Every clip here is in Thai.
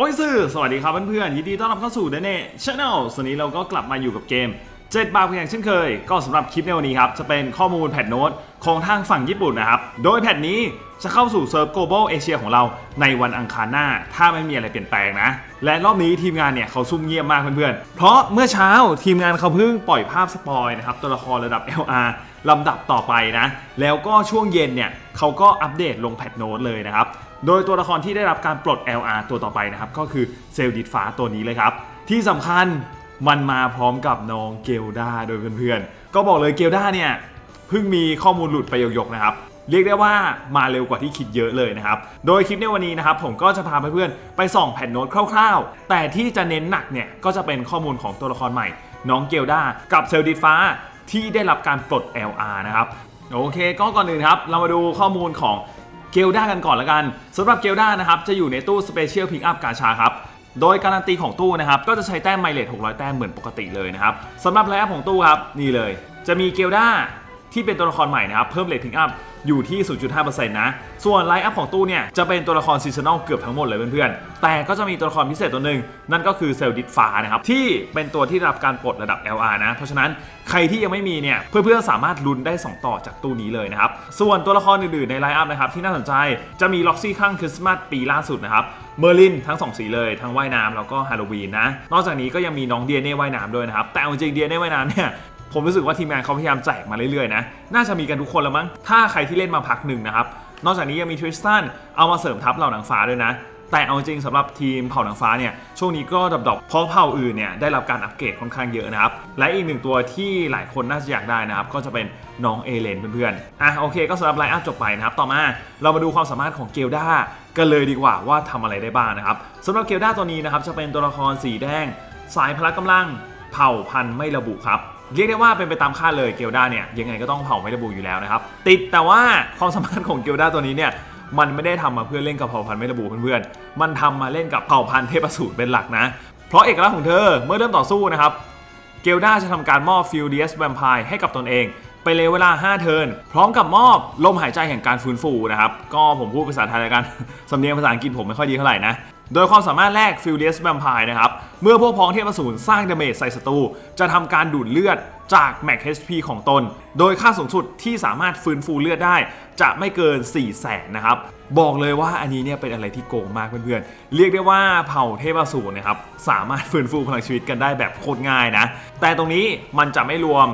โอ้ยสื่อสวัสดีครับเพื่อนๆยินดีต้อนรับเข้าสู่เดเน่ช n แนลส่วนนี้เราก็กลับมาอยู่กับเกม 7 บาทเพียงเช่นเคย ก็สำหรับคลิปในวันนี้ครับ จะเป็นข้อมูลแพทโน้ตของทางฝั่งญี่ปุ่นนะครับ โดยแพทนี้จะเข้าสู่เซิร์ฟ global Asia ของเราในวันอังคารหน้า ถ้าไม่มีอะไรเปลี่ยนแปลงนะ และรอบนี้ทีมงานเนี่ยเขาซุ่มเงียบมากเพื่อนๆ เพราะเมื่อเช้าทีมงานเขาเพิ่งปล่อยภาพสปอยนะครับตัวละครระดับ LR ลำดับต่อไปนะ แล้วก็ช่วงเย็นเนี่ยเขาก็อัปเดตลงแพทโน้ตเลยนะครับ โดยตัวละครที่ได้รับการปลด LR ตัวต่อไปนะครับก็คือเซลดิดฟ้าตัวนี้เลยครับ ที่สำคัญมันมาพร้อมกับน้องเกลดาโดยเพื่อนๆ ก็บอกเลยเกลดาเนี่ยเพิ่งมีข้อมูลหลุดไปหยกๆนะครับเรียกได้ว่ามาเร็วกว่าที่คิดเยอะเลยนะครับ โดยคลิปในวันนี้นะครับผมก็จะพาเพื่อนๆไปส่องแผ่นโน้ตคร่าวๆ แต่ที่จะเน้นหนักเนี่ยก็จะเป็นข้อมูลของตัวละครใหม่ น้องเกลดากับเซลดิดฟ้าที่ได้รับการปลด LR นะครับ โอเคก็ก่อนอื่นครับ เรามาดูข้อมูลของ เกลด้ากันก่อนละกันสำหรับเกลด้านะครับจะอยู่ในตู้สเปเชียลพิกอัพกาชาครับโดยการันตีของตู้นะครับก็จะใช้แต้มไมเลท600 แต้มเหมือนปกติเลยนะครับสำหรับไลน์ของตู้ครับนี่เลย จะมีเกลด้าที่เป็นตัวละครใหม่นะครับเพิ่มเลทพิกอัพ อยู่ที่ 0.5%นะ ส่วนไลน์อัพของตู้เนี่ยจะเป็นตัวละครซีซันอลเกือบทั้งหมดเลยเพื่อนๆ แต่ก็จะมีตัวละครพิเศษตัวหนึ่งนั่นก็คือเซลดิตฟ้านะครับที่เป็นตัวที่รับการปลดระดับ LR นะ เพราะฉะนั้นใครที่ยังไม่มีเนี่ยเพื่อนๆสามารถลุ้นได้ 2 ต่อจากตู้นี้เลยนะครับ ส่วนตัวละครอื่นๆในไลน์อัพนะครับที่น่าสนใจจะมีล็อกซี่ข้างคริสต์มาสปีล่าสุดนะครับเมอร์ลินทั้ง 2 สีเลยทั้งว่ายน้ำแล้วก็ฮาโลวีนนะนอกจากนี้ก็ยังมีน้องเดียเน่ว่ายน้ำด้วยนะครับแต่จริงเดียเน่ว่ายน้ำเนี่ย ผมรู้สึกว่าทีมงานเขาพยายามแจกมาเรื่อยๆนะ น่าจะมีกันทุกคนแล้วมั้ง ถ้าใครที่เล่นมาพักหนึ่งนะครับ นอกจากนี้ยังมีทริสตันเอามาเสริมทัพเหล่าหนังฟ้าด้วยนะ แต่เอาจริงสำหรับทีมเผ่าหนังฟ้าเนี่ย ช่วงนี้ก็ดรอปๆเพราะเผ่าอื่นเนี่ยได้รับการอัปเกรดค่อนข้างเยอะนะครับ และอีกหนึ่งตัวที่หลายคนน่าจะอยากได้นะครับ ก็จะเป็นน้องเอเลนเพื่อนๆ อะโอเค ก็สำหรับไลน์อัพจบไปนะครับ ต่อมาเรามาดูความสามารถของเกลดากันเลยดีกว่าว่าทำอะไรได้บ้างนะครับสำหรับเกลดาตัวนี้นะครับจะเป็นตัวละครสีแดง สายพละกำลัง เผ่าพันธุ์ไม่ระบุครับ เรียกได้ว่าเป็นไปตามคาดเลยเกลดาเนี่ยยังไงก็ต้องเผาไม่ระบุอยู่แล้วนะครับติดแต่ว่าความสามารถของเกลดาตัวนี้เนี่ยมันไม่ได้ทำมาเพื่อเล่นกับเผ่าพันธุ์ไม่ระบุเพื่อนๆ มันทำมาเล่นกับเผ่าพันธุ์เทพสูตรเป็นหลักนะ เพราะเอกลักษณ์ของเธอเมื่อเริ่มต่อสู้นะครับ เกลดาจะทำการมอบฟิลเดียสแวมไพร์ให้กับตนเอง ไปเลยเวลา 5 เทิร์นพร้อมกับมอบลมหายใจแห่งการฟื้นฟูนะครับ ก็ผมพูดภาษาไทยแล้วกัน สำเนียงภาษาอังกฤษผมไม่ค่อยดีเท่าไหร่นะ โดยความสามารถแรกฟิลเดียสแวมไพร์นะครับ เมื่อพวกพ้องเทพอสูรสร้างดาเมจใส่ศัตรู จะทำการดูดเลือดจากแม็ก HP ของตน โดยค่าสูงสุดที่สามารถฟื้นฟูเลือดได้ จะไม่เกิน 4 0 0แสนนะครับ บอกเลยว่าอันนี้เนี่ยเป็นอะไรที่โกงมากเพื่อนๆ เรียกได้ว่าเผ่าเทพอสูรนะครับสามารถฟื้นฟูพลังชีวิตกันได้แบบโคตรง่ายนะ แต่ตรงนี้มันจะไม่รวม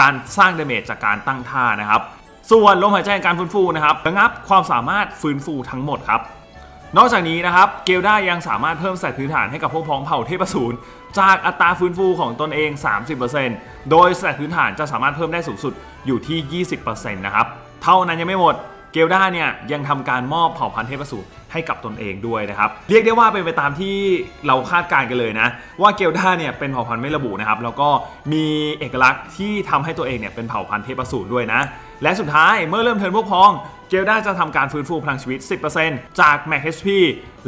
การสร้างดาเมจจากการตั้งท่านะครับ ส่วนลมหายใจการฟื้นฟูนะครับระงับความสามารถฟื้นฟูทั้งหมดครับ นอกจากนี้นะครับเกลด้ายังสามารถเพิ่มสายพื้นฐานให้กับพวกพ้องเผ่าเทพสูรจากอัตราฟื้นฟูของตนเอง 30%โดยสายพื้นฐานจะสามารถเพิ่มได้สูงสุดอยู่ที่ 20%นะครับเท่านั้นยังไม่หมดเกลด้าเนี่ยยังทำการมอบเผ่าพันธุ์เทพสูรให้กับตนเองด้วยนะครับ เรียกได้ว่าเป็นไปตามที่เราคาดการณ์กันเลยนะ ว่าเกลด้าเนี่ยเป็นเผ่าพันธุ์ไม่ระบุนะครับ แล้วก็มีเอกลักษณ์ที่ทำให้ตัวเองเนี่ยเป็นเผ่าพันธุ์เทพสูรด้วยนะ และสุดท้ายเมื่อเริ่มเทินพวกพ้อง เกลด้าจะทำการฟื้นฟูพลังชีวิต 10%จาก Max HP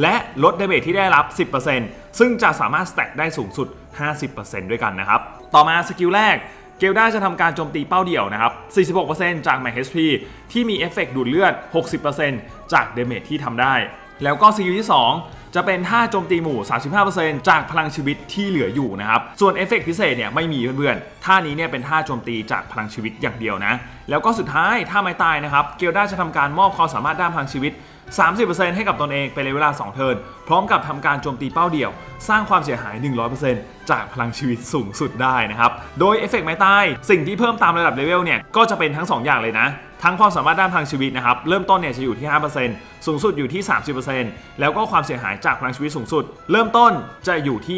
และลดเดเมจที่ได้รับ 10%ซึ่งจะสามารถสแต็กได้สูงสุด 50%ด้วยกันนะครับ ต่อมาสกิลแรกเกลด้าจะทำการโจมตีเป้าเดี่ยวนะครับ 46%จาก Max HP ที่มีเอฟเฟกต์ดูดเลือด 60%จากเดเมจที่ทำได้ แล้วก็สกิลที่ 2 จะเป็นท่าโจมตีหมู่ 35%จากพลังชีวิตที่เหลืออยู่นะครับ ส่วนเอฟเฟกต์พิเศษเนี่ยไม่มีเพื่อนๆ ท่านี้เนี่ยเป็นท่าโจมตีจากพลังชีวิตอย่างเดียวนะ แล้วก็สุดท้ายท่าไม้ตายนะครับเกลด้าจะทำการมอบความสามารถด้านพลังชีวิต 30%ให้กับตนเองเป็นระยะเวลา 2 เทิร์น พร้อมกับทำการโจมตีเป้าเดี่ยว สร้างความเสียหาย 100%จากพลังชีวิตสูงสุดได้นะครับ โดยเอฟเฟกต์ไม้ตายสิ่งที่เพิ่มตามระดับเลเวลเนี่ยก็จะเป็นทั้ง 2 อย่างเลยนะ ทั้งความสามารถด้านพลังชีวิตนะครับ เริ่มต้นเนี่ยจะอยู่ที่ 5%สูงสุดอยู่ที่ 30%แล้วก็ความเสียหายจากพลังชีวิตสูงสุด เริ่มต้นจะอยู่ที่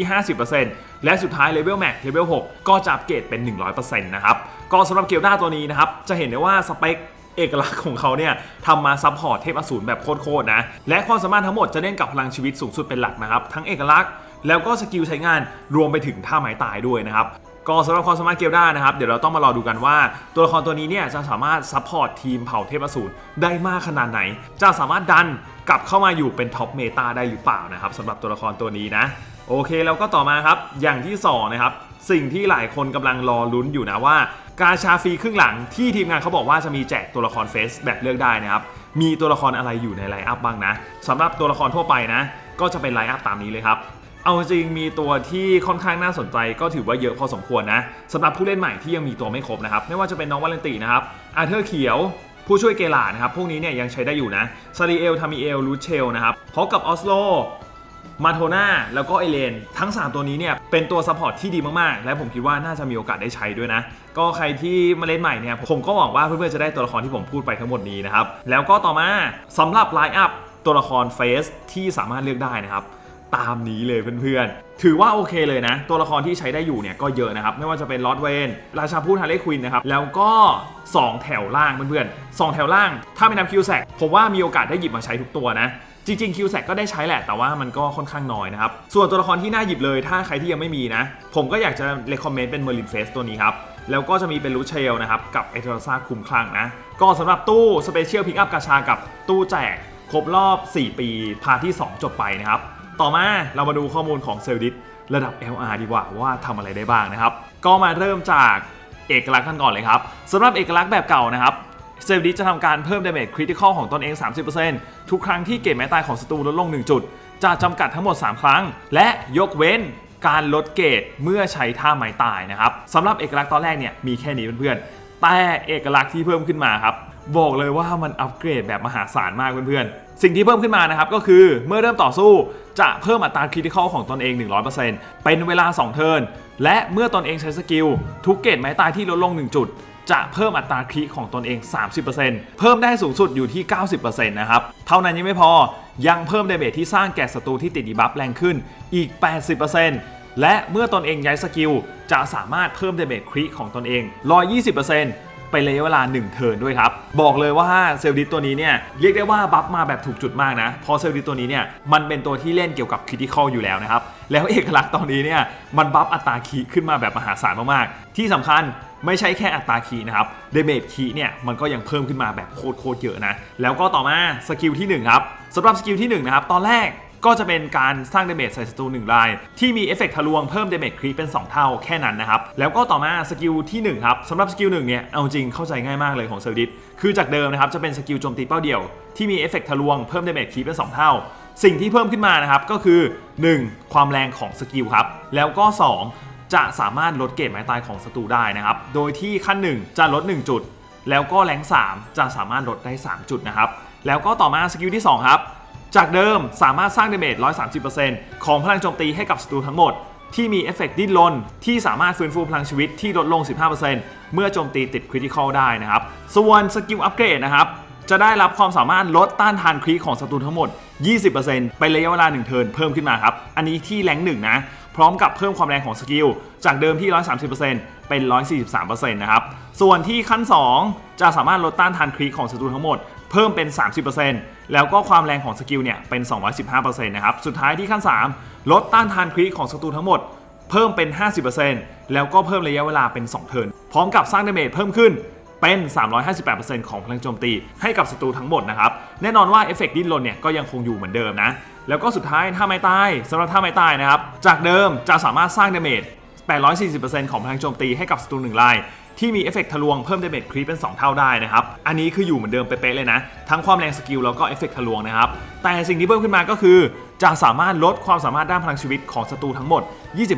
50%และสุดท้ายเลเวลแม็กเลเวล6ก็จะอัปเกรดเป็น 100%นะครับ ก็สำหรับเกียวด้าตัวนี้นะครับ จะเห็นได้ว่าสเปคเอกลักษณ์ของเขาเนี่ยทำมาซัพพอร์ตเทพอสูรแบบโคตรๆนะ และความสามารถทั้งหมดจะเล่นกับพลังชีวิตสูงสุดเป็นหลักนะครับ ทั้งเอกลักษณ์ แล้วก็สกิลใช้งานรวมไปถึงท่าไม้ตายด้วยนะครับก็สำหรับความสามารถเกลด้านะครับ เดี๋ยวเราต้องมารอดูกันว่า ตัวละครตัวนี้เนี่ยจะสามารถซัพพอร์ตทีมเผ่าเทพอสูรได้มากขนาดไหน จะสามารถดันกลับเข้ามาอยู่เป็นท็อปเมตาได้หรือเปล่านะครับสำหรับตัวละครตัวนี้นะ โอเคแล้วก็ต่อมาครับอย่างที่สองนะครับสิ่งที่หลายคนกำลังรอลุ้นอยู่นะว่า กาชาฟรีครึ่งหลังที่ทีมงานเขาบอกว่าจะมีแจกตัวละครเฟสแบบเลือกได้นะครับมีตัวละครอะไรอยู่ในไลน์อัพบ้างนะสำหรับตัวละครทั่วไปนะ ก็จะเป็นไลน์อัพตามนี้เลยครับ เอาจริงมีตัวที่ค่อนข้างน่าสนใจก็ถือว่าเยอะพอสมควรนะสำหรับผู้เล่นใหม่ที่ยังมีตัวไม่ครบนะครับ ไม่ว่าจะเป็นน้องวาเลนตินะครับอาเธอร์เขียว ผู้ช่วยเกลานะครับ พวกนี้เนี่ยยังใช้ได้อยู่นะซาริเอลทามิเอลลูเชลนะครับพบกับออสโลมาโทนาแล้วก็เอเลนทั้ง 3 ตัวนี้เนี่ยเป็นตัวซัพพอร์ตที่ดีมาก ๆ และผมคิดว่าน่าจะมีโอกาสได้ใช้ด้วยนะ ก็ใครที่มาเล่นใหม่เนี่ยผมก็หวังว่าเพื่อนๆจะได้ตัวละครที่ผมพูดไปทั้งหมดนี้นะครับ แล้วก็ต่อมาสำหรับไลน์อัพตัวละครเฟสที่สามารถเลือกได้นะครับ ตามนี้เลยเพื่อนๆ ถือว่าโอเคเลยนะ ตัวละครที่ใช้ได้อยู่เนี่ยก็เยอะนะครับ ไม่ว่าจะเป็นลอตเวนราชาพูดฮาร์เลควินนะครับ แล้วก็ 2 แถวล่างเพื่อนๆสองแถวล่าง ถ้าไม่นับคิวแซกผมว่ามีโอกาสได้หยิบมาใช้ทุกตัวนะจริงๆคิวแซกก็ได้ใช้แหละแต่ว่ามันก็ค่อนข้างน้อยนะครับ ส่วนตัวละครที่น่าหยิบเลยถ้าใครที่ยังไม่มีนะ ผมก็อยากจะเลคคอมเมนต์เป็นเมอร์ลินเฟสตัวนี้ครับ แล้วก็จะมีเป็นลูเชลนะครับ กับเอเทอร์ซาคุมคลั่งนะ ก็สำหรับตู้สเปเชียลพิกอัพกาชากับตู้แจก ครบรอบ 4 ปี พาที่ 2 จบไปนะครับ ต่อมาเรามาดูข้อมูลของเซลดิสระดับ LR ดีกว่าว่าทำอะไรได้บ้างนะครับ ก็มาเริ่มจากเอกลักษณ์กันก่อนเลยครับสำหรับเอกลักษณ์แบบเก่านะครับเซลล์ดิสจะทำการเพิ่มดาเมจคริติคอลของตนเอง 30%ทุกครั้งที่เกรดแม้ตายของศัตรูลดลง 1 จุด จะจำกัดทั้งหมด 3 ครั้ง และยกเว้นการลดเกรดเมื่อใช้ท่าไม้ตายนะครับสำหรับเอกลักษณ์ตอนแรกเนี่ยมีแค่นี้เพื่อนๆแต่เอกลักษณ์ที่เพิ่มขึ้นมาครับบอกเลยว่ามันอัปเกรดแบบมหาศาลมากเพื่อนๆ สิ่งที่เพิ่มขึ้นมานะครับก็คือเมื่อเริ่มต่อสู้จะเพิ่มอัตราคริติคอลของตนเอง 100%เป็นเวลา 2 เทิร์นและเมื่อตนเองใช้สกิลทุกเกรดไม้ตายที่ลดลง 1 จุด จะเพิ่มอัตราคริของตนเอง 30%เพิ่มได้สูงสุดอยู่ที่ 90%นะครับเท่านั้นยังไม่พอยังเพิ่มเดเมจที่สร้างแก่ศัตรูที่ติดดีบัฟแรงขึ้นอีก 80%และเมื่อตนเองย้ายสกิลจะสามารถเพิ่มเดเมจคริของตนเอง 120% เป็นระยะเวลา 1 เทิร์นด้วยครับ บอกเลยว่าเซลล์ดิสตัวนี้เนี่ยเรียกได้ว่าบัฟมาแบบถูกจุดมากนะเพราะเซลล์ดิสตัวนี้เนี่ยมันเป็นตัวที่เล่นเกี่ยวกับคริติคอลอยู่แล้วนะครับ แล้วเอกลักษณ์ตอนนี้เนี่ยมันบัฟอัตราคีขึ้นมาแบบมหาศาลมากๆ ที่สำคัญไม่ใช่แค่อัตราคีนะครับเดเมจคีเนี่ยมันก็ยังเพิ่มขึ้นมาแบบโคตรๆเยอะนะแล้วก็ต่อมาสกิลที่หนึ่งครับสำหรับสกิลที่หนึ่งนะครับตอนแรก ก็จะเป็นการสร้างเดเมจใส่ศัตรูหนึ่งราย ที่มีเอฟเฟกต์ทะลวงเพิ่มเดเมจครีเป็น 2 เท่าแค่นั้นนะครับ แล้วก็ต่อมาสกิลที่ 1 ครับสำหรับสกิล1เนี่ย เอาจริงเข้าใจง่ายมากเลยของเซอร์ดิสคือจากเดิมนะครับ จะเป็นสกิลโจมตีเป้าเดี่ยว ที่มีเอฟเฟกต์ทะลวงเพิ่มเดเมจครีเป็น 2 เท่า สิ่งที่เพิ่มขึ้นมานะครับก็คือ 1. ความแรงของสกิลครับแล้วก็ 2 จะสามารถลดเกรดไม้ตายของศัตรูได้นะครับโดยที่ขั้น 1 จะลด 1 จุด แล้วก็แรง3จะสามารถลดได้ 3 จุดนะครับแล้วก็ต่อมาสกิลที่สองครับ จากเดิมสามารถสร้างเดเมจ 130%ของพลังโจมตีให้กับศัตรูทั้งหมด ที่มีเอฟเฟกต์ดิ้นรนที่สามารถฟื้นฟูพลังชีวิตที่ลดลง 15%เมื่อโจมตีติดคริติคอลได้นะครับ ส่วนสกิลอัปเกรดนะครับ จะได้รับความสามารถลดต้านทานคริของศัตรูทั้งหมด 20%เป็นระยะเวลา 1 เทิร์นเพิ่มขึ้นมาครับ อันนี้ที่แรงหนึ่งนะ พร้อมกับเพิ่มความแรงของสกิลจากเดิมที่ 130%เป็น 143%นะครับ ส่วนที่ขั้น 2 จะสามารถลดต้านทานคริของศัตรูทั้งหมด เพิ่มเป็น 30%แล้วก็ความแรงของสกิลเนี่ยเป็น 215%นะครับ สุดท้ายที่ขั้น 3 ลดต้านทานคริของศัตรูทั้งหมด เพิ่มเป็น 50%แล้วก็เพิ่มระยะเวลาเป็น 2 เทิร์น พร้อมกับสร้างดาเมจเพิ่มขึ้นเป็น 358%ของพลังโจมตีให้กับศัตรูทั้งหมดนะครับ แน่นอนว่าเอฟเฟกต์ดิ้นรนเนี่ยก็ยังคงอยู่เหมือนเดิมนะ แล้วก็สุดท้ายท่าไม้ตายสำหรับท่าไม้ตายนะครับ จากเดิมจะสามารถสร้างดาเมจ 840%ของพลังโจมตีให้กับศัตรูหนึ่งรายที่มีเอฟเฟกต์ทะลวงเพิ่มเดเมจครีปเป็น 2 เท่าได้นะครับ อันนี้คืออยู่เหมือนเดิมเป๊ะเลยนะ ทั้งความแรงสกิลแล้วก็เอฟเฟกต์ทะลวงนะครับ แต่สิ่งที่เพิ่มขึ้นมาก็คือ จะสามารถลดความสามารถด้านพลังชีวิตของศัตรูทั้งหมด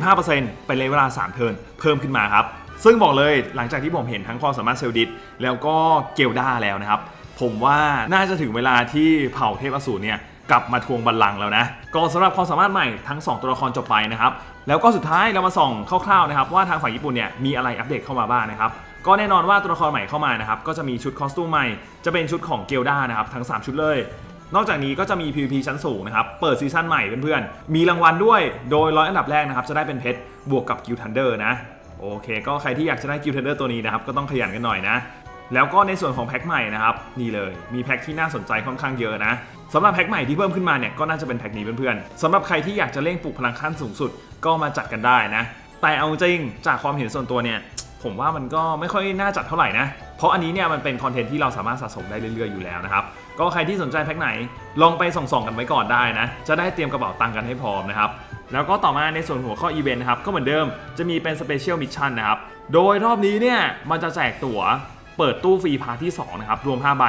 25%เป็นระยะเวลา 3 เทิร์นเพิ่มขึ้นมาครับ ซึ่งบอกเลยหลังจากที่ผมเห็นทั้งความสามารถเซลดิสแล้วก็เกลด้าแล้วนะครับ ผมว่าน่าจะถึงเวลาที่เผ่าเทพอสูรเนี่ย กลับมาทวงบัลลังก์แล้วนะก็สำหรับความสามารถใหม่ทั้ง 2 ตัวละครจบไปนะครับแล้วก็สุดท้ายเรามาส่องคร่าวๆนะครับว่าทางฝั่งญี่ปุ่นเนี่ยมีอะไรอัปเดตเข้ามาบ้างนะครับก็แน่นอนว่าตัวละครใหม่เข้ามานะครับก็จะมีชุดคอสตูมใหม่จะเป็นชุดของเกลด้านะครับทั้ง 3 ชุดเลยนอกจากนี้ก็จะมี PVP ชั้นสูงนะครับ เปิดซีซั่นใหม่เพื่อนๆ มีรางวัลด้วย โดยร้อยอันดับแรกนะครับ จะได้เป็นเพชรบวกกับกิลทันเดอร์นะ โอเค ก็ใครที่อยากจะได้กิลทันเดอร์ตัวนี้นะครับ ก็ต้องขยันกันหน่อยนะ แล้วก็ในส่วนของแพ็คใหม่นะครับนี่เลยมีแพ็คที่น่าสนใจค่อนข้างเยอะนะสำหรับแพ็คใหม่ที่เพิ่มขึ้นมาเนี่ยก็น่าจะเป็นแพ็คนี้เพื่อนๆสำหรับใครที่อยากจะเร่งปลุกพลังขั้นสูงสุดก็มาจัดกันได้นะแต่เอาจริงจากความเห็นส่วนตัวเนี่ยผมว่ามันก็ไม่ค่อยน่าจัดเท่าไหร่นะ เพราะอันนี้เนี่ยมันเป็นคอนเทนต์ที่เราสามารถสะสมได้เรื่อยๆอยู่แล้วนะครับ ก็ใครที่สนใจแพ็คไหน ลองไปส่องๆกันไว้ก่อนได้นะ จะได้เตรียมกระเป๋าตังค์กันให้พร้อมนะครับ แล้วก็ต่อมาในส่วนหัวข้ออีเวนต์นะครับ ก็เหมือนเดิมจะมีเป็นสเปเชียลมิชชั่นนะครับ โดยรอบนี้เนี่ยมันจะแจกตั๋ว เปิดตู้ฟรีพาร์ทที่2นะครับรวม 5 ใบ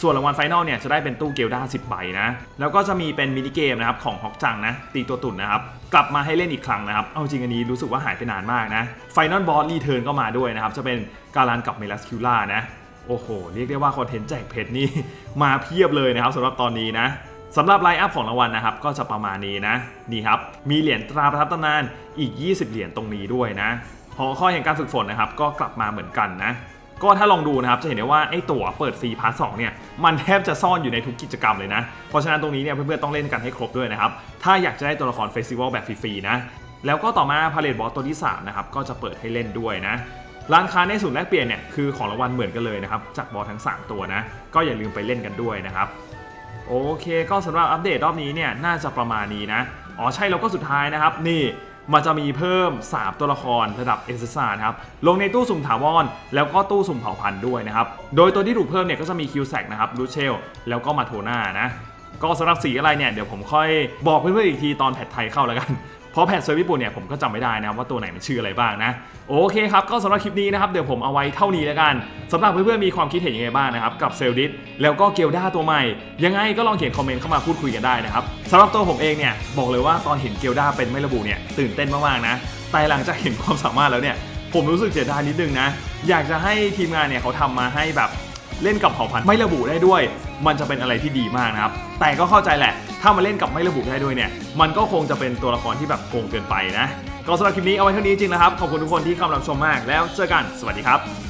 ส่วนรางวัลไฟนอลเนี่ยจะได้เป็นตู้เกลด้า10 ใบนะ แล้วก็จะมีเป็นมินิเกมนะครับของฮอกจังนะตีตัวตุ่นนะครับ กลับมาให้เล่นอีกครั้งนะครับ เอาจริงอันนี้รู้สึกว่าหายไปนานมากนะไฟนอลบอสรีเทิร์นก็มาด้วยนะครับ จะเป็นการันกับเมลัสคิล่านะโอ้โห เรียกได้ว่าคอนเทนต์แจกเพชรนี่มาเพียบเลยนะครับสำหรับตอนนี้นะสำหรับไลน์อัพของรางวัลนะครับ ก็จะประมาณนี้นะ นี่ครับ มีเหรียญตราประทับตำนานอีก 20 เหรียญตรงนี้ด้วยนะหอข้อแห่งการฝึกฝนนะครับ ก็กลับมาเหมือนกันนะ ก็ถ้าลองดูนะครับ จะเห็นได้ว่าไอ้ตั๋วเปิดฟรีพาร์ทสเนี่ยมันแทบจะซ่อนอยู่ในทุกกิจกรรมเลยนะ เพราะฉะนั้นตรงนี้เนี่ยเพื่อนๆต้องเล่นกันให้ครบด้วยนะครับ ถ้าอยากจะได้ตัวละครเฟสติวัลแบบฟรีๆนะ แล้วก็ต่อมาพาเลตบอสตัวที่สามนะครับก็จะเปิดให้เล่นด้วยนะร้านค้าในศูนย์แลกเปลี่ยนเนี่ยคือของรางวัลเหมือนกันเลยนะครับจากบอสทั้ง 3 ตัวนะก็อย่าลืมไปเล่นกันด้วยนะครับโอเค ก็สำหรับอัปเดตรอบนี้เนี่ยน่าจะประมาณนี้นะอ๋อใช่แล้วก็สุดท้ายนะครับนี่ มันจะมีเพิ่ม 3 ตัวละครระดับเอเซานะครับ ลงในตู้สุ่มถาวรแล้วก็ตู้สุ่มเผ่าพันธุ์ด้วยนะครับ โดยตัวที่ถูกเพิ่มเนี่ยก็จะมีคิวแซกนะครับลูเชล แล้วก็มาโทน่านะ ก็สำหรับสีอะไรเนี่ยเดี๋ยวผมค่อยบอกเพื่อนๆอีกทีตอนแพทไทยเข้าแล้วกัน เพราะแพทเซอร์วิสญี่ปุ่นเนี่ยผมก็จำไม่ได้นะครับว่าตัวไหนมันชื่ออะไรบ้างนะ โอเคครับ ก็สำหรับคลิปนี้นะครับเดี๋ยวผมเอาไว้เท่านี้แล้วกันสำหรับเพื่อนๆมีความคิดเห็นยังไงบ้างนะครับกับเซลดิสแล้วก็เกลด้าตัวใหม่ ยังไงก็ลองเขียนคอมเมนต์เข้ามาพูดคุยกันได้นะครับสำหรับตัวผมเองเนี่ยบอกเลยว่าตอนเห็นเกลด้าเป็นไม่ระบุเนี่ยตื่นเต้นมากๆนะแต่หลังจากเห็นความสามารถแล้วเนี่ยผมรู้สึกเสียดายนิดนึงนะ อยากจะให้ทีมงานเนี่ยเขาทำมาให้แบบ เล่นกับเผ่าพันธุ์ไม่ระบุได้ด้วย มันจะเป็นอะไรที่ดีมากนะครับ แต่ก็เข้าใจแหละ ถ้ามาเล่นกับไม่ระบุได้ด้วยเนี่ย มันก็คงจะเป็นตัวละครที่แบบโกงเกินไปนะ ก็สำหรับคลิปนี้เอาไว้เท่านี้จริงๆนะครับ ขอบคุณทุกคนที่เข้ามารับชมมาก แล้วเจอกัน สวัสดีครับ